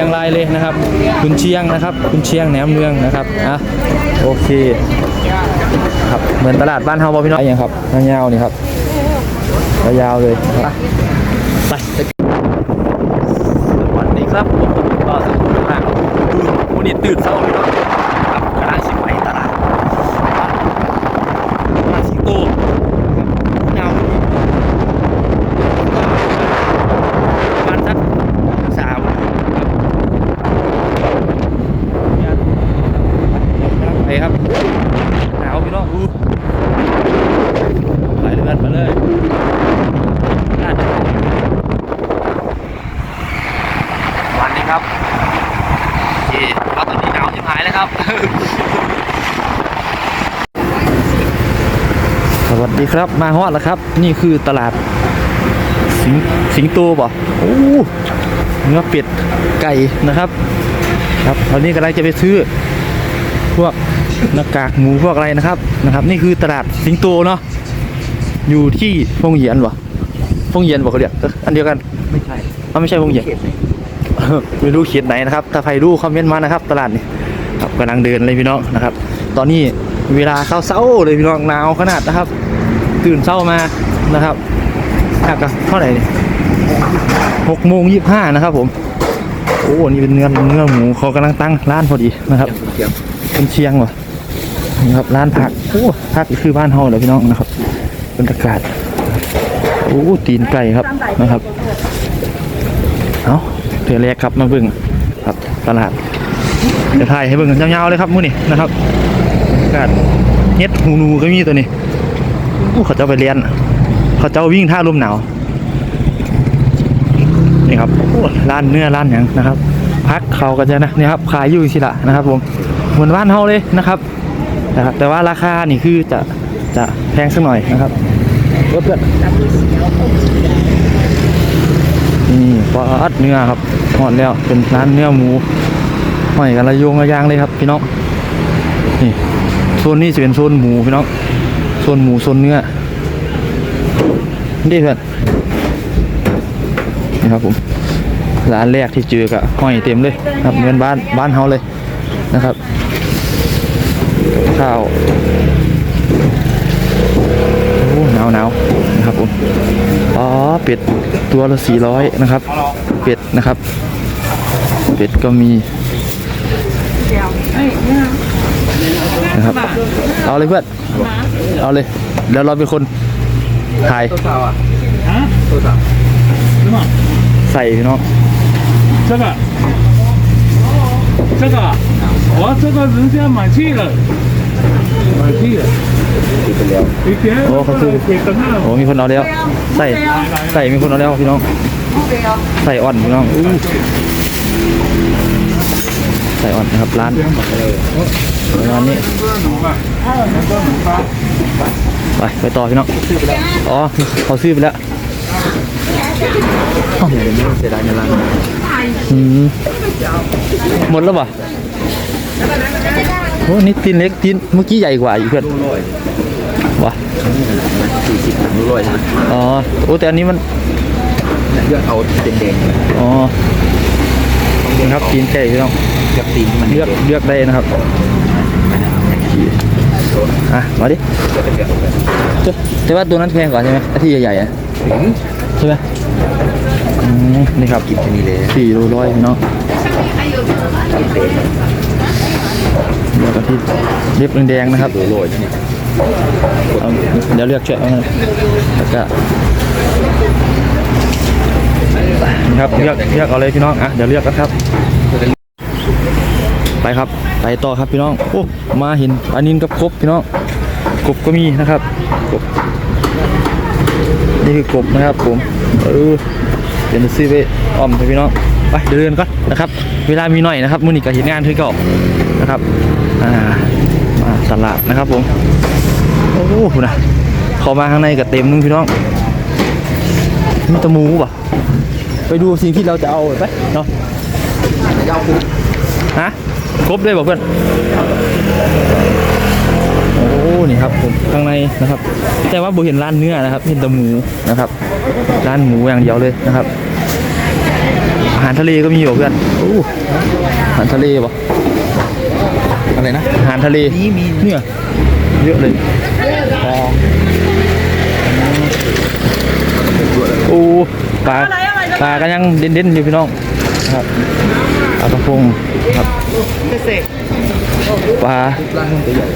รียงรายเลยนะครับ คุณเชียงนะครับ คุณเชียงแหนมเนืองนะครับอะโอเคครับเหมือนตลาดบ้านเฮาบ่พี่น้องอย่างครับยาวๆนี่ครับยาวๆเลยนะครับไปสวัสดีครับผมก็สุขมากวันนี้ตื่นเช้าพี่น้องครับกำลังชิมไปตลาดตลาดสิงโตยาวดีประมาณสักสามไปครับหนาวพี่น้องอู้ไปเรื่อยมาเลยน่าจะวันนี้ครับโอเคครับตอนนี้หนาวชิบหายแล้วครับ สวัสดีครับมาฮอดแล้วครับ นี่คือตลาดสิงสิงโตป่ะโอ้เนื้อเป็ดไก่นะครับ ครับตอนนี้กำลังจะไปซื้อ พวกหน้ากากหมูพวกอะไรนะครับนะครับ นี่คือตลาดสิงโตเนาะอยู่ที่พงเหยียนวะพงเหยียนบอกเขาเรียกอันเดียวกันไม่ใช่อ้าไม่ใช่พงเหยียนเขตไหนไม่รู้เขียนไหนนะครับ ถ้าใครรู้คอมเมนต์มานะครับ ตลาดนี้ครับกำลังเดินเลยพี่น้องนะครับ ตอนนี้ เวลาเช้าๆเลยพี่น้องหนาวขนาดนะครับ ตื่นเช้ามานะครับหักกันเท่าไหร่นี่หกโมงยี่สิบห้านะครับผมโอ้นี่เป็นเนื้อเนื้อหมูเขากำลังตั้งร้านพอดีนะครับเป็นเชียงวะนี่ครับร้านผักโอ้ผักนี่คือบ้านเฮาเลยพี่น้องนะครับบรรยากาศโอ้ตีนไก่ครับนะครับเอาเดี๋ยวแรกครับมาเบิ่งครับตลาดเดี๋ยวถ่ายให้เบิ่งยาวๆเลยครับมื้อนี้นะครับ กาศเฮ็ดหูหนูก็มีตัวนี้โอ้เขาเจ้าไปเรียน เขาเจ้าวิ่งท่าลมหนาว นี่ครับโอ้ร้านเนื้อร้านหยังนะครับ พักเขาก็จะนะนี่ครับขายอยู่สิละนะครับผมเหมือนบ้านเฮาเลยนะครับนะครับ แต่ว่าราคานี่คือจะจะแพงสักหน่อยนะครับรถเพื่อนนี่ปลาดเนื้อครับหอดแล้วเป็นร้านเนื้อหมูห้อยกันระโยงระยางเลยครับพี่น้องนี่ โซนนี้จะเป็นโซนหมูพี่น้องโซนหมูโซนเนื้อนี่เพื่อนนี่ครับผมร้านแรกที่เจอกับห้อยเต็มเลยครับเหมือนบ้านบ้านเฮาเลยนะครับกับข้าวโอ้หนาวหนาวนะครับผมอ๋อเป็ดตัวละสี่ร้อยนะครับ เป็ดนะครับ เป็ดก็มี นะครับเอาเลยเพื่อนเอาเลยแล้วเราเป็นคนถ่าย ตัวสาวอ่ะตัวสาว ใส่พี่น้อง 这个，这个，我这个人家满气了，满气了， ติดไปแล้ว 你别哦可是给等下 โอ้มีคนเอาแล้วใส่ใส่มีคนเอาแล้วพี่น้องใส่อ่อนพี่น้องอู้ใส่อ่อนนะครับร้าน ร้านนี้ไปไปต่อพี่น้องอ๋อเขาซื้อไปแล้วเดี๋ยวนี้เสียดายในร้านอืมหมดแล้วป่ะโอ้นี่ตีนเล็กตีนเมื่อกี้ใหญ่กว่าอีกเพื่อนลูกร้อยวะสี่สิบลูกร้อยใช่ไหมอ๋อโอ้แต่อันนี้มันเลือกเอาเป็นแดงๆเลยอ๋อนี่ครับตีนไก่พี่น้องเลือกตีนมันเลือกเลือกได้นะครับ อะมาดิเลือกเป็นเลือกแต่แต่ว่าตัวนั้นแพงกว่าใช่ไหมไอ้ที่ใหญ่ๆอะถึงใช่ไหมอืมนี่ครับกินแค่นี้เลยสี่โลร้อยพี่น้องกินเต็มแล้วก็ที่เรียบแดงๆนะครับลูกร้อยเนี่ยเอาเดี๋ยวเลือกเชือกเอานะแล้วก็นี่ครับเลือกเลือกเอาเลยพี่น้องอะเดี๋ยวเลือกกันครับ ไปครับ ไปต่อครับพี่น้องโอ้มาเห็นปลานินกับกบพี่น้องกบก็มีนะครับกบนี่คือกบนะครับผมเออเดี๋ยวซื้อไปอ้อมให้พี่น้องไปเดินก่อนนะครับ เวลามีหน่อยนะครับมื้อนี้ก็เห็นงานคือเก่านะครับอ่ามาตลาดนะครับผมโอ้โหนะเข้ามาข้างในก็เต็มนึงพี่น้องมีตะมูป่ะไปดูสิ่งที่เราจะเอาไปเนาะยาคือฮะ ครบด้วยบอกเพื่อน โอ้นี่ครับผมข้างในนะครับ แต่ว่าบุเห็นร้านเนื้อนะครับ เห็นแต่หมูนะครับ ร้านหมูอย่างเดียวเลยนะครับ อาหารทะเลก็มีอยู่เพื่อนโอ้อาหารทะเลปะอะไรนะ อาหารทะเลมีมีเนี่ยเยอะเลยโอ้ปลาปลาก็ยังเด่นๆอยู่พี่น้องนะครับ ปลากระพงครับปลาร้านมันตัวใหญ่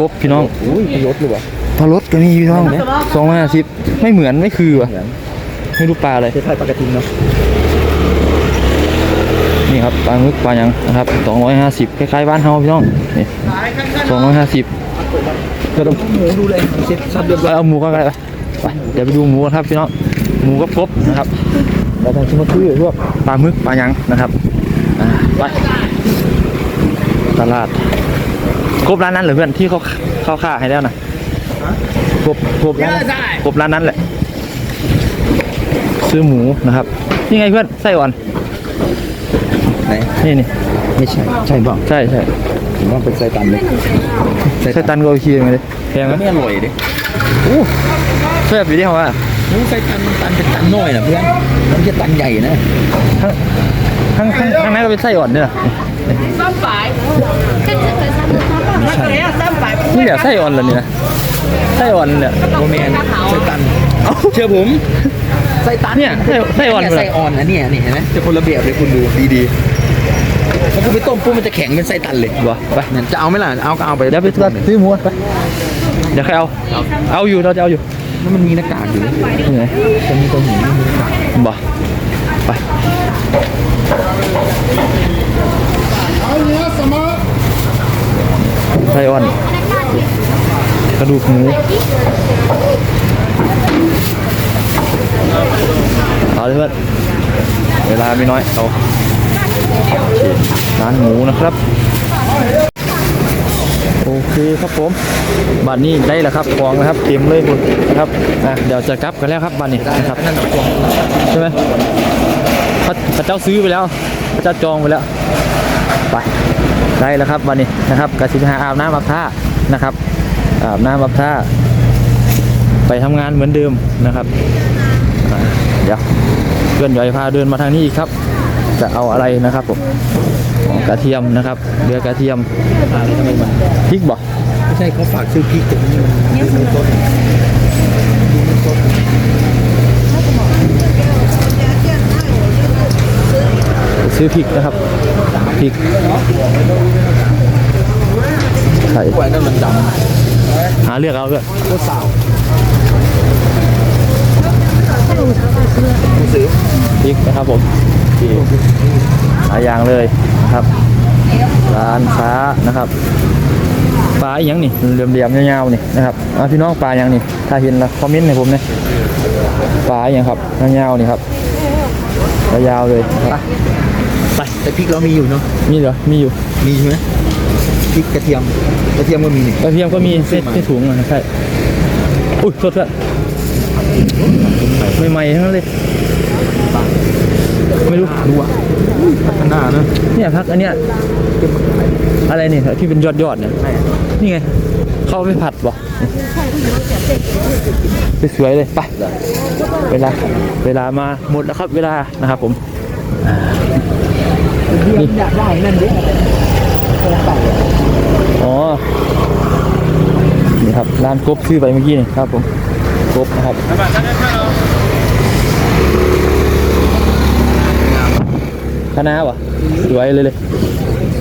กบพี่น้องอุ้ยพยศหรือเปล่าปลารสก็มีพี่น้องสองร้อยห้าสิบไม่เหมือนไม่คือวะเหมือนไม่รู้ปลาอะไรคล้ายๆปลากระทิงเนาะนี่ครับปลาหมึกปลาหยังนะครับสองร้อยห้าสิบคล้ายๆบ้านเฮาพี่น้องนี่สองร้อยห้าสิบก็ต้องหมูดูเลยมันเซ็ตซับเรียบร้อยเอาหมูก็ได้ไปไปเดี๋ยวไปดูหมูกันครับพี่น้องหมูกับกบนะครับ แล้วทางชิมาคุยพวกปลาหมึกปลาหยังนะครับอ่าไปตลาดกบร้านนั้นเหรือเพื่อนที่เขาเขาฆ่าให้แล้วนะกบกบร้านนั้นกบร้านนั้นแหละ ซื้อหมูนะครับ นี่ไงเพื่อนไส้อ่อนไหนนี่นี่ไม่ใช่ใช่เปล่าใช่ใช่ผมว่าเป็นไส้ตันเลยไส้ตันก็โอเคไหมเลยแพงไหมไม่อร่อยดิโอ้แซ่บอยู่ที่เขาว่า หูไส้ตันตันเป็นตันน้อยนะเพื่อนมันจะตันใหญ่นะข้างข้างข้างนั้นเราเป็นไส้อ่อนเนี่ยซ้ำปลมันก่เลยนี่เดี๋ยวไส้อ่อนแล้วเนี่ยไส้อ่อนเนี่ยโมเมนไส้ตันเชื่อผมไส้ตันเนี่ยไส้อ่อนเลยไส้อ่อนนะเนี่ยนี่เห็นไหมจะคนระเบียบเลยคุณดูดีๆถ้าคุณไปต้มปุ๊บมันจะแข็งเป็นไส้ตันเลยวะไปจะเอาไหมล่ะเอาก็เอาไปเดี๋ยวไปซื้อหมูไปเดี๋ยวใครเอาเอาอยู่เราจะเอาอยู่ แล้วมันมีหน้ากากอยู่นี่ไงจะมีตัวหมูมีหน้ากากบ่ไปไส้อ่อน กระดูกหมูเอาเลยเพื่อนเวลาไม่น้อยเอาร้านหมูนะครับ เคครับผมบัตรนี้ได้แล้วครับของนะครับเต็มเลยคุณนะครับอะเดี๋ยวจะกลับกันแล้วครับบัตรนี้นะครับนั่นตัวใช่ไหมพระเจ้าซื้อไปแล้วพระเจ้าจองไปแล้วไปได้แล้วครับบัตรนี้นะครับกสิบหาอาบน้ำอาบท่านะครับอาบน้ำอาบท่าไปทำงานเหมือนเดิมนะครับเดี๋ยวเพื่อนใหญ่พาเดินมาทางนี้อีกครับ จะเอาอะไรนะครับผม กระเทียมนะครับเรือกระเทียมพริกบ่ไม่ใช่เขาฝากซื้อพริกแต่นี่มันไม่ต้นซื้อพริกนะครับพริกไข่กล้นั่นมันดำหาเลือกเอาเพื่อนโคตรสาวพริกนะครับผมที่หลายอย่างเลย นะครับ ร้านค้านะครับปลาอหยังนี่เหลี่ยมๆยาวๆนี่นะครับอะพี่น้องปลาอหยังนี่ถ้าเห็นแล้วคอมเมนต์ให้ผมนะปลาอหยังครับยาวๆนี่ครับยาวๆเลยนะครับไปแต่พริกเรามีอยู่เนาะมีเหรอมีอยู่มีใช่ไหมพริกกระเทียมกระเทียมก็มีนี่กระเทียมก็มีเส้นที่ถุงอะใช่อุ้ยโทษเพื่อนใหม่ๆทั้งนั้นเลย ไม่รู้ดูอะข้างหน้าเนอะเนี่ยพักอันเนี้ยอะไรเนี่ยที่เป็นยอดยอดๆเนี่ยนี่ไง เข้าไปผัดบ่ไปสวยๆเลยไปเวลาเวลามาหมดแล้วครับ เวลานะครับผมอ่านี่อยากได้นั่นดิอ๋อนี่ครับร้านกบชื่อไปเมื่อกี้นี่ครับผมกบนะครับ คณะวะสวยเลยเลย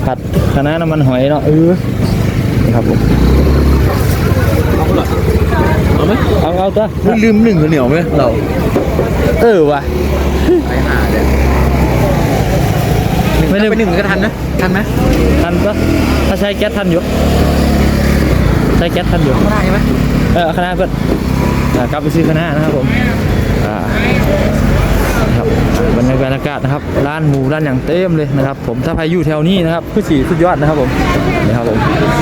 ผัดคณะน้ำมันหอยเนาะเออนี่ครับผมเอาไหมเอาเอาตัวลืมหนึ่งข้าวเหนียวไหมเราเออว่ะไปหาเลยไม่ได้ไปหนึ่งก็ทันนะทันไหมทันปะถ้าใช้แก๊สทันอยู่ใช้แก๊สทันอยู่ไม่ได้ใช่ไหมเออคณะเพื่อนอ่ากลับไปซื้อคณะนะครับผมอ่านะครับอ่า บรรยากาศนะครับ ร้านหมูร้านอย่างเต็มเลยนะครับ ผมถ้าใครอยู่แถวนี้นะครับคือสีสุดยอดนะครับผมนี่ครับผม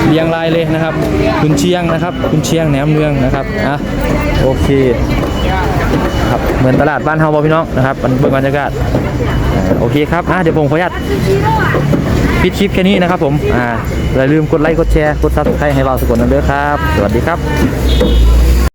เรียงรายเลยนะครับ คุณเชียงนะครับ คุณเชียงแหนมเนืองนะครับอะโอเคครับเหมือนตลาดบ้านเฮาบ่พี่น้องนะครับบรรยากาศโอเคครับอะเดี๋ยวผมขออนุญาตปิดคลิปแค่นี้นะครับผมอ่าอย่าลืมกดไลค์กดแชร์กดซับสไครต์ให้เราสกคนนั้นด้วยครับ สวัสดีครับ